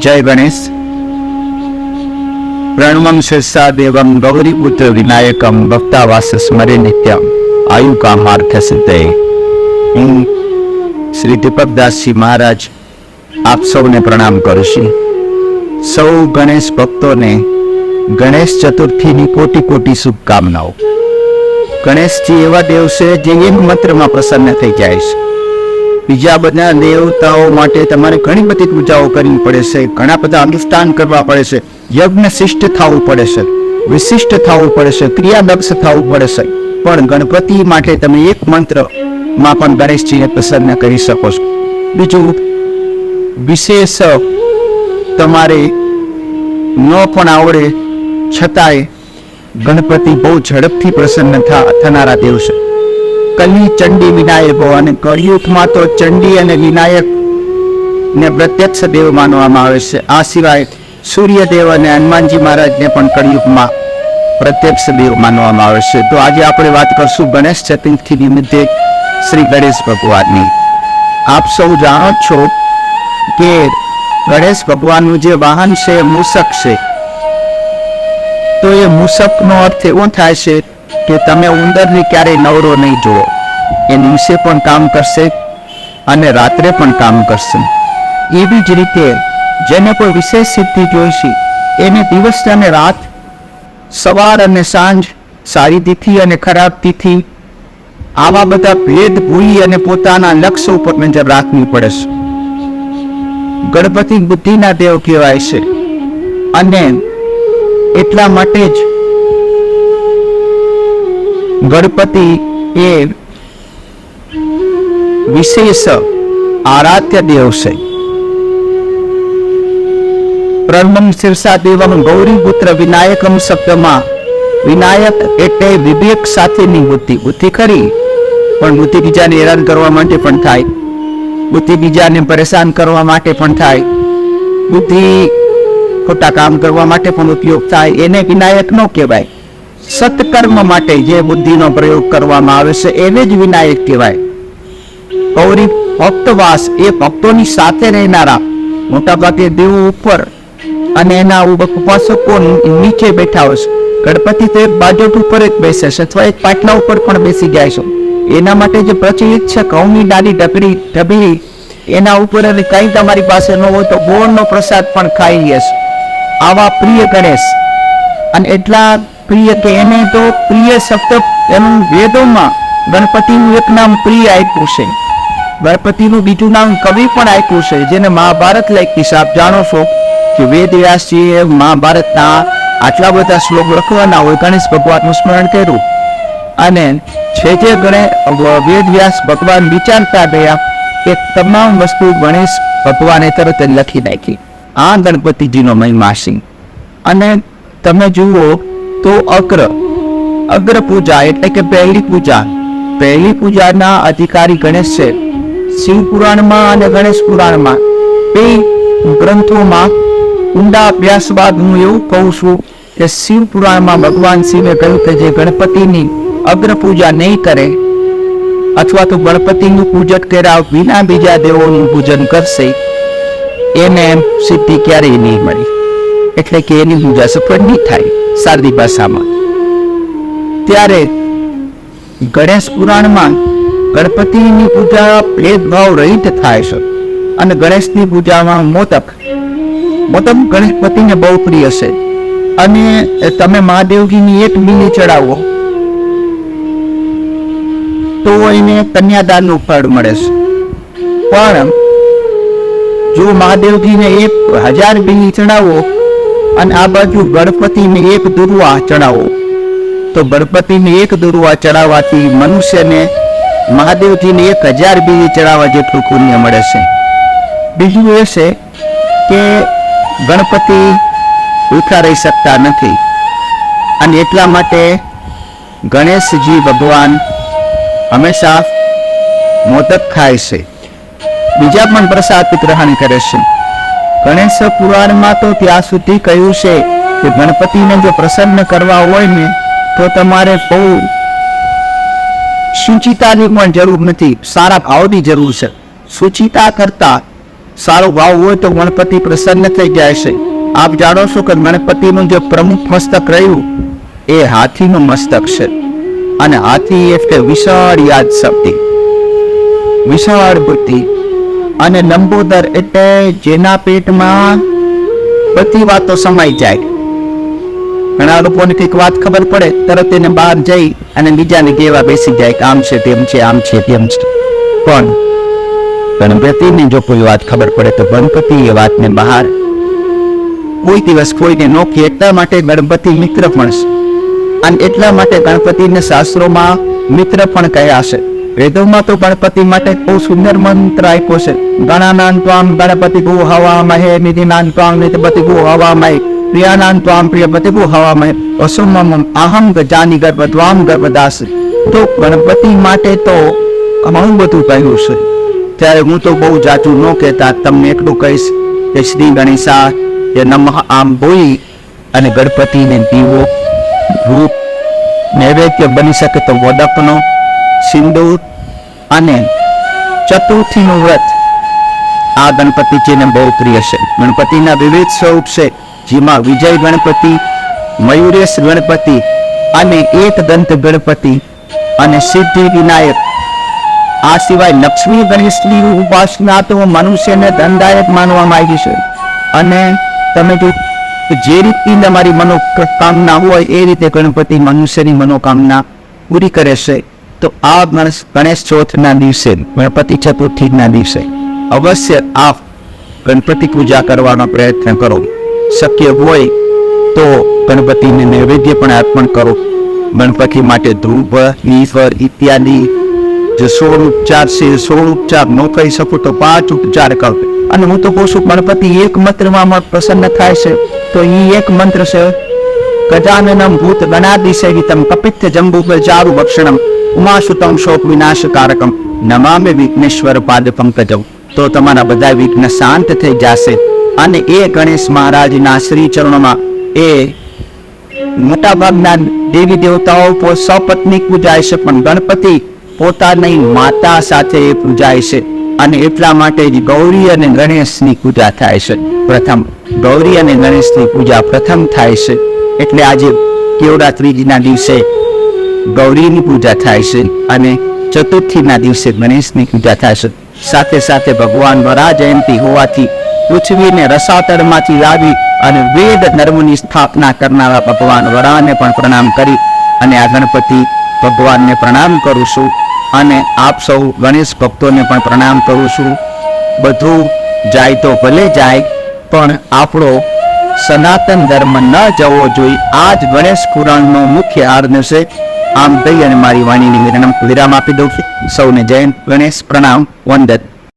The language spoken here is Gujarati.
જય ગણેશ. પ્રણવમ શિરસા દેવમ ગૌરીપુત્ર વિનાયકમ ભક્તાવાસ સ્મરે નિત્યમ આયુ કામાર્થ સિદ્ધે. હું શ્રી દીપકદાસજી મહારાજ આપ સૌને પ્રણામ કરું છું. સૌ ગણેશ ભક્તોને ગણેશ ચતુર્થીની કોટી કોટી શુભકામનાઓ. ગણેશજી એવા દેવ છે જે એક મંત્રમાં પ્રસન્ન થઈ જાય છે. બીજા બધા દેવતાઓ માટે તમારે ઘણી બધી પૂજાઓ કરવી પડે છે. ઘણા બધા અનુષ્ઠાન કરવા પડે છે. યજ્ઞ શિષ્ટ થવું પડે છે. વિશિષ્ટ થવું પડે છે. ક્રિયાદક્ષ થવું પડે છે. પણ ગણપતિ માટે તમે એક મંત્રમાં પણ ગણેશજીને પ્રસન્ન કરી શકો છો. બીજું, વિશેષ તમારે ન પણ આવડે છતાંય ગણપતિ બહુ ઝડપથી પ્રસન્ન થનારા દેવ છે. કલી ચંડી વિનાયકો અને કળિયુગમાં તો ચંડી અને વિનાયક ને પ્રત્યક્ષ દેવ માનવામાં આવે છે. આ સિવાય સૂર્યદેવ અને હનુમાનજી મહારાજને પણ કળિયુગમાં પ્રત્યક્ષ દેવ માનવામાં આવે છે. તો આજે આપણે વાત કરશું ગણેશ ચતુર્થી નિમિત્તે શ્રી ગણેશ ભગવાનની. આપ સૌ જાણો છો કે ગણેશ ભગવાનનું જે વાહન છે એ મૂષક છે. તો એ મૂસકનો અર્થ એવો થાય છે કે તમે ઉંદરને ક્યારેય નવરો નહીં જુઓ. એ દિવસે પણ કામ કરશે અને રાત્રે પણ કામ કરશે. એવી જ રીતે જેને કોઈ વિશેષ સિદ્ધિ જોઈશે, એને દિવસ અને રાત, સવાર અને સાંજ, સારી તિથિ અને ખરાબ તિથિ, આવા બધા ભેદ ભૂલી અને પોતાના લક્ષ્ય ઉપર નજર રાખવી પડે છે. ગણપતિ બુદ્ધિના દેવ કહેવાય છે. અને એટલા માટે જ ગણપતિ એ વિશેષ આરાધ્ય દેવ છે પ્રણમ શિરસા દેવમ ગૌરી પુત્ર વિનાયકમ શબ્દમાં વિનાયક એટલે વિવેક સાથેની બુદ્ધિ. બુદ્ધિ ખરી, પણ બુદ્ધિ બીજાને હેરાન કરવા માટે પણ થાય. બુદ્ધિ બીજાને પરેશાન કરવા માટે પણ થાય. બુદ્ધિ ખોટા કામ કરવા માટે પણ ઉપયોગ થાય. એને વિનાયક ન કહેવાય. સત્કર્મ માટે જે બુદ્ધિનો પ્રયોગ કરવામાં આવે છે, એને જ વિનાયક કહેવાય. ગૌરી ભક્તવાસ એ ભક્તોની સાથે રહેનારા, મોટાભાગે દેવો ઉપર અને એના ઉપાસકો નીચે બેઠા હોય છે. ગણપતિ તો એક બાજોટ ઉપર જ બેસે છે, અથવા એક પાટલા ઉપર પણ બેસી જાય છે. એના માટે જે પ્રચલિત છે, ઘઉંની ડાલી ઢગડી ઢબીરી, એના ઉપર અને કંઈ તમારી પાસે ન હોય તો ગોળનો પ્રસાદ પણ ખાઈ લે છે. આવા પ્રિય ગણેશ, અને એટલા પ્રિય કે એને તો પ્રિય શબ્દ એનું વેદોમાં ગણપતિનું એક નામ પ્રિય આપ્યું છે. ગણપતિનું બીજું નામ કવિ પણ આપ્યું છે, જેને મહાભારત લખી છે. આપ જાણો છો કે વેદવ્યાસજીએ મહાભારતના આટલા બધા શ્લોક લખવાના હોય, ગણેશ ભગવાનનું સ્મરણ કર્યું. અને છે જે ગણે વેદવ્યાસ ભગવાન વિચારતા ગયા કે તમામ વસ્તુ ગણેશ ભગવાને તરત જ લખી નાખી. આ ગણપતિજીનો મહિમા છે. અને તમે જુઓ તો અગ્ર અગ્ર પૂજા એટલે કે પહેલી પૂજા. પહેલી પૂજાના અધિકારી ગણેશ છે. શિવ પુરાણમાં અને ગણેશ પુરાણમાં. બે ગ્રંથોમાં ઊંડા અભ્યાસ બાદ હું એવું કહું છું કે શિવ પુરાણમાં ભગવાન શિવે કહ્યું કે જે ગણપતિની અગ્ર પૂજા નહીં કરે અથવા તો ગણપતિનું પૂજન કર્યા વિના બીજા દેવોનું પૂજન કરશે, એને એમ સિદ્ધિ ક્યારેય નહીં મળી. એટલે કે એની પૂજા સફળ નહીં થાય. સાદી ભાષામાં. ત્યારે ગણેશ પુરાણમાં ગણપતિની પૂજા ભેદભાવ રહિત થાય છે અને ગણેશની પૂજામાં મોદક મોદક ગણેશપતિને બહુ પ્રિય છે. અને તમે મહાદેવજીની એક બિલી ચડાવો, તો એને કન્યાદાનનું ફળ મળે છે. પણ જો મહાદેવજીને એક હજાર બિલી ચડાવો અને આ બાજુ ગણપતિને એક દુર્વા ચડાવો. તો ગણપતિને એક દુર્વા ચડાવવાથી મનુષ્યને મહાદેવજીને એક હજાર બીજી ચડાવવા જેટલું પુણ્ય મળે છે. બીજું એ છે કે ગણપતિ ઉઠા રહી શકતા નથી. અને એટલા માટે ગણેશજી ભગવાન હંમેશા મોદક ખાય છે. બીજા પણ પ્રસાદ ગ્રહણ કરે છે. ગણેશ પુરાણમાં તો ત્યાં સુધી કહ્યું છે કે ગણપતિને જો પ્રસન્ન કરવા હોય ને, તો તમારે બહુ સુચિતાની પણ જરૂર નથી, સારા ભાવની જરૂર છે. સુચિતા કરતા સારો ભાવ હોય તો ગણપતિ પ્રસન્ન થઈ જાય છે. આપ જાણો છો કે ગણપતિનું જે પ્રમુખ મસ્તક રહ્યું, એ હાથીનું મસ્તક છે. અને હાથી એટલે વિશાળ યાદ શક્તિ વિશાળ બુદ્ધિ અને લંબોદર એટલે જેના પેટમાં બધી વાતો સમાઈ જાય. ઘણા લોકોને કંઈક વાત ખબર પડે, તરત એને બહાર જઈ અને બીજાને કહેવા બેસી જાય કે આમ છે, તેમ છે, આમ છે, તેમ છે. પણ ગણપતિને જો કોઈ વાત ખબર પડે તો ગણપતિ એ વાતને બહાર કોઈ દિવસ કોઈને નો કહે. એટલા માટે ગણપતિ મિત્ર પણ છે. અને એટલા માટે ગણપતિને શાસ્ત્રોમાં મિત્ર પણ કહ્યા છે. વેદોમાં તો ગણપતિ માટે બહુ સુંદર મંત્ર આપ્યો છે ગણાનાન ત્વામ ગણપતિ ભૂ હવા મહે નિધિનાન ત્વામ નિધિપતિ ભૂ હવા મહે પ્રિયાનાન ત્વામ પ્રિયપતિ ભૂ હવા મહે અસુમમ અહમ ગજાની ગર્ભ ત્વામ ગર્ભદાસ તો ગણપતિ માટે તો ઘણું બધું કહ્યું છે ત્યારે હું તો બહુ જાચું ન કહેતા તમને એટલું કહીશ કે શ્રી ગણેશા એ નમઃ આમ બોલી અને ગણપતિને દીવો, રૂપ, નૈવેદ્ય બની શકે તો વદકનો સિંદૂર અને ચતુર્થીનું વ્રત. આ ગણપતિજીને બહુ પ્રિય છે. ગણપતિના વિવિધ સ્વરૂપ છે, જેમાં વિજય ગણપતિ, મયુરેશ ગણપતિ અને એક દંત ગણપતિ અને સિદ્ધિ વિનાયક આ સિવાય લક્ષ્મી ગણેશની ઉપાસના તો મનુષ્યને દંડાયક માનવામાં આવી છે. અને તમે જો જે રીતની તમારી મનોકામના હોય, એ રીતે ગણપતિ મનુષ્યની મનોકામના પૂરી કરે છે. તો આ ગણેશ ચોથના દિવસે ગણપતિ ચતુર્થીના દિવસે અવશ્ય આપ ગણપતિ પૂજા કરવાનો પ્રયત્ન કરો. શક્ય હોય તો ગણપતિને નૈવેદ્ય પણ અર્પણ કરો. ગણપતિ માટે ધૂપ નીફર ઇત્યાદિ જે સોળ ઉપચાર છે, સોળ ઉપચાર ન કહી શકું તો પાંચ ઉપચાર કરો. અને હું તો કહું છું, ગણપતિ એક મંત્રમાં પ્રસન્ન થાય છે, તો એ એક મંત્ર છે, ગજાનનમ ભૂત ગણાદિસેવિતમ કપિત્ય જંબુ ચારુ ભક્ષણમ. ઉમાસુતમ શોક વિનાશકારકમ. નમામે વિઘ્નેશ્વર પાદ પંકજમ તો તમારા બધા વિઘ્ન શાંત થઈ જશે. અને એ ગણેશ મહારાજના શ્રી ચરણોમાં એ મોટા ભાગના દેવી દેવતાઓ સપત્ની પૂજાય છે, પણ ગણપતિ પોતાની માતા સાથે એ પૂજાય છે. અને એટલા માટે જ ગૌરી અને ગણેશની પૂજા થાય છે. પ્રથમ ગૌરી અને ગણેશની પૂજા પ્રથમ થાય છે. એટલે આજે કેવડા ત્રીજના દિવસે ગૌરીની પૂજા થાય છે અને ચતુર્થીના દિવસે ગણેશની પૂજા થાય છે. સાથે સાથે ભગવાન વરા જયંતિ હોવાથી પૃથ્વીને રસાતળમાંથી લાવી અને વેદ નર્મની સ્થાપના કરનારા ભગવાન વરાને પણ પ્રણામ કરી અને આ ગણપતિ ભગવાનને પ્રણામ કરું છું અને આપ સૌ ગણેશ ભક્તોને પણ પ્રણામ કરું છું. બધું જાય તો ભલે જાય, પણ આપણો સનાતન ધર્મ ન જવો જોઈએ. આ જ ગણેશ પુરાણનો મુખ્ય આર્ધ છે. આમ કહી અને મારી વાણીની વિરામ આપી દઉં છું. સૌને જય ગણેશ પ્રણામ વંદન